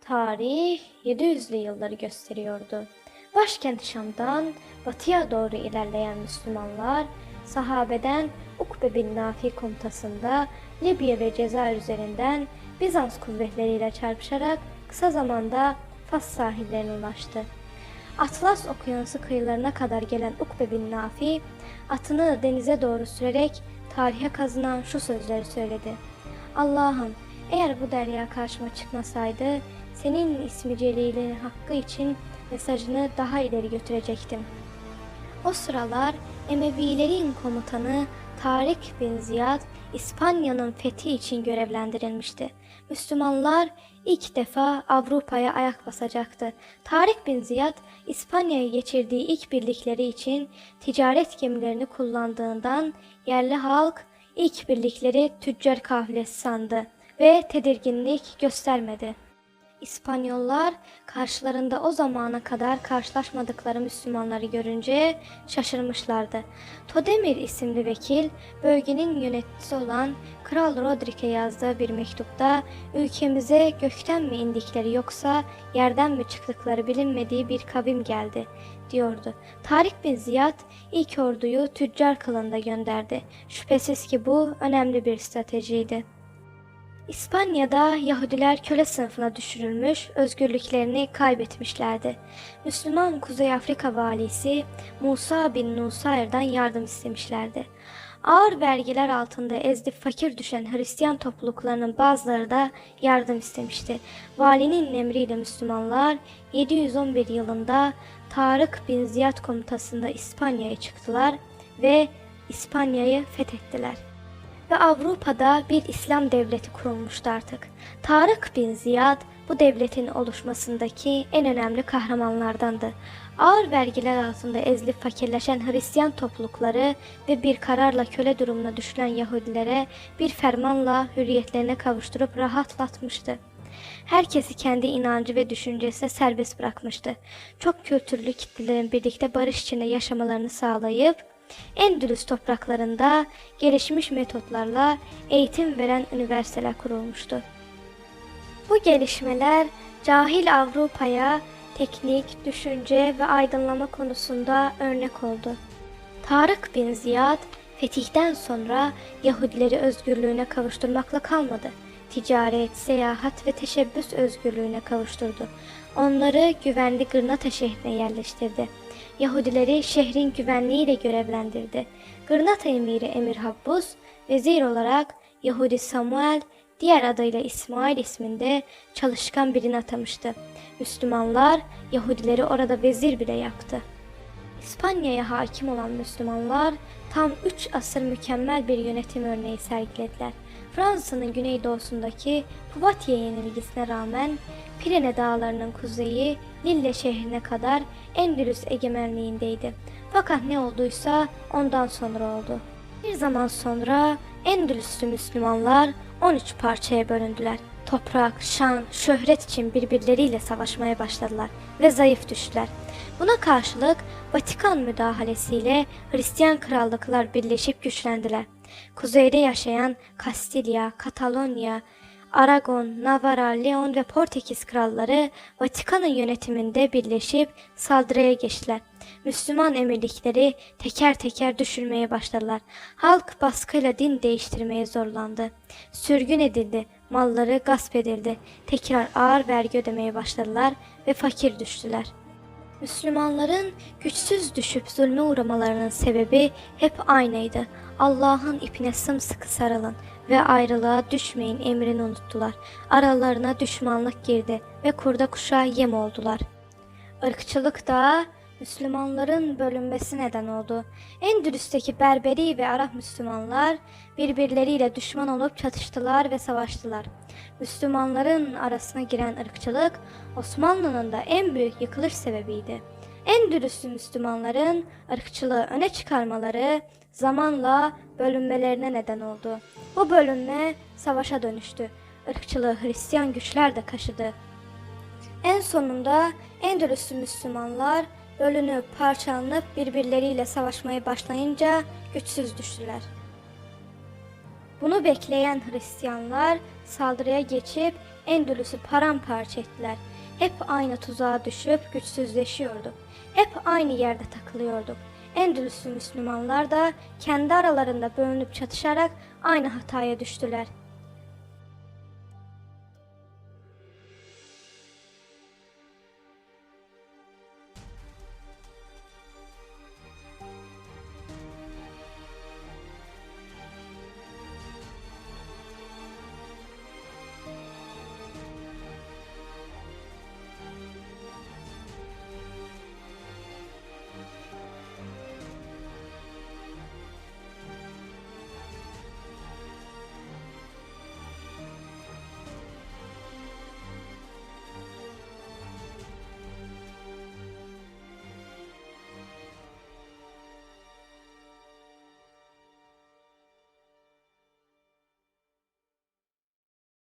Tarih 700'lü yılları gösteriyordu. Başkent Şam'dan batıya doğru ilerleyen Müslümanlar, sahabeden Ukbe bin Nafi komutasında Libya ve Cezayir üzerinden Bizans kuvvetleriyle çarpışarak kısa zamanda Fas sahillerine ulaştı. Atlas okyanusu kıyılarına kadar gelen Ukbe bin Nafi, atını denize doğru sürerek tarihe kazınan şu sözleri söyledi. Allah'ım eğer bu derya karşıma çıkmasaydı senin ismi celilinin hakkı için mesajını daha ileri götürecektim. O sıralar Emevilerin komutanı Tarik bin Ziyad İspanya'nın fethi için görevlendirilmişti. Müslümanlar ilk defa Avrupa'ya ayak basacaktı. Tarik bin Ziyad İspanya'ya geçirdiği ilk birlikleri için ticaret gemilerini kullandığından yerli halk ilk birlikleri tüccar kafilesi sandı ve tedirginlik göstermedi. İspanyollar karşılarında o zamana kadar karşılaşmadıkları Müslümanları görünce şaşırmışlardı. Todemir isimli vekil bölgenin yöneticisi olan Kral Rodrik'e yazdığı bir mektupta ülkemize gökten mi indikleri yoksa yerden mi çıktıkları bilinmediği bir kavim geldi diyordu. Tarık bin Ziyad ilk orduyu tüccar kılığında gönderdi. Şüphesiz ki bu önemli bir stratejiydi. İspanya'da Yahudiler köle sınıfına düşürülmüş, özgürlüklerini kaybetmişlerdi. Müslüman Kuzey Afrika valisi Musa bin Nusayr'dan yardım istemişlerdi. Ağır vergiler altında ezdi fakir düşen Hristiyan topluluklarının bazıları da yardım istemişti. Valinin emriyle Müslümanlar 711 yılında Tarık bin Ziyad komutasında İspanya'ya çıktılar ve İspanya'yı fethettiler ve Avrupa'da bir İslam devleti kurulmuştu artık. Tarık bin Ziyad bu devletin oluşmasındaki en önemli kahramanlardandı. Ağır vergiler altında ezilip fakirleşen Hristiyan toplulukları ve bir kararla köle durumuna düşülen Yahudilere bir fermanla hürriyetlerine kavuşturup rahatlatmıştı. Herkesi kendi inancı ve düşüncesine serbest bırakmıştı. Çok kültürlü kitlelerin birlikte barış içinde yaşamalarını sağlayıp Endülüs topraklarında gelişmiş metotlarla eğitim veren üniversiteler kurulmuştu. Bu gelişmeler cahil Avrupa'ya teknik, düşünce ve aydınlama konusunda örnek oldu. Tarık bin Ziyad fetihten sonra Yahudileri özgürlüğüne kavuşturmakla kalmadı. Ticaret, seyahat ve teşebbüs özgürlüğüne kavuşturdu. Onları güvenli Gırnata şehrine yerleştirdi. Yahudileri şehrin güvenliğiyle görevlendirdi. Gırnata emiri Emir Habbus, vezir olarak Yahudi Samuel, diğer adıyla İsmail isminde çalışkan birini atamıştı. Müslümanlar Yahudileri orada vezir bile yaptı. İspanya'ya hakim olan Müslümanlar tam 3 asır mükemmel bir yönetim örneği sergilediler. Fransa'nın güneydoğusundaki Poitiers yenilgisine rağmen Pirene dağlarının kuzeyi Lille şehrine kadar Endülüs egemenliğindeydi. Fakat ne olduysa ondan sonra oldu. Bir zaman sonra Endülüslü Müslümanlar 13 parçaya bölündüler. Toprak, şan, şöhret için birbirleriyle savaşmaya başladılar ve zayıf düştüler. Buna karşılık Vatikan müdahalesiyle Hristiyan krallıklar birleşip güçlendiler. Kuzeyde yaşayan Kastilya, Katalonya, Aragon, Navarra, Leon ve Portekiz kralları Vatikan'ın yönetiminde birleşip saldırıya geçtiler. Müslüman emirlikleri teker teker düşürmeye başladılar. Halk baskıyla din değiştirmeye zorlandı. Sürgün edildi, malları gasp edildi. Tekrar ağır vergi ödemeye başladılar ve fakir düştüler. Müslümanların güçsüz düşüp zulme uğramalarının sebebi hep aynıydı. Allah'ın ipine sımsıkı sarılın ve ayrılığa düşmeyin emrini unuttular. Aralarına düşmanlık girdi ve kurda kuşa yem oldular. Irkçılık da Müslümanların bölünmesi neden oldu. Endülüs'teki Berberi ve Arap Müslümanlar birbirleriyle düşman olup çatıştılar ve savaştılar. Müslümanların arasına giren ırkçılık Osmanlı'nın da en büyük yıkılış sebebiydi. Endülüslü Müslümanların ırkçılığı öne çıkarmaları zamanla bölünmelerine neden oldu. Bu bölünme savaşa dönüştü. Irkçılığı Hristiyan güçler de kaşıdı. En sonunda Endülüslü Müslümanlar bölünüp parçalanıp birbirleriyle savaşmaya başlayınca güçsüz düştüler. Bunu bekleyen Hristiyanlar saldırıya geçip Endülüs'ü paramparça ettiler. Hep aynı tuzağa düşüp güçsüzleşiyorduk. Hep aynı yerde takılıyorduk. Endülüs'lü Müslümanlar da kendi aralarında bölünüp çatışarak aynı hataya düştüler.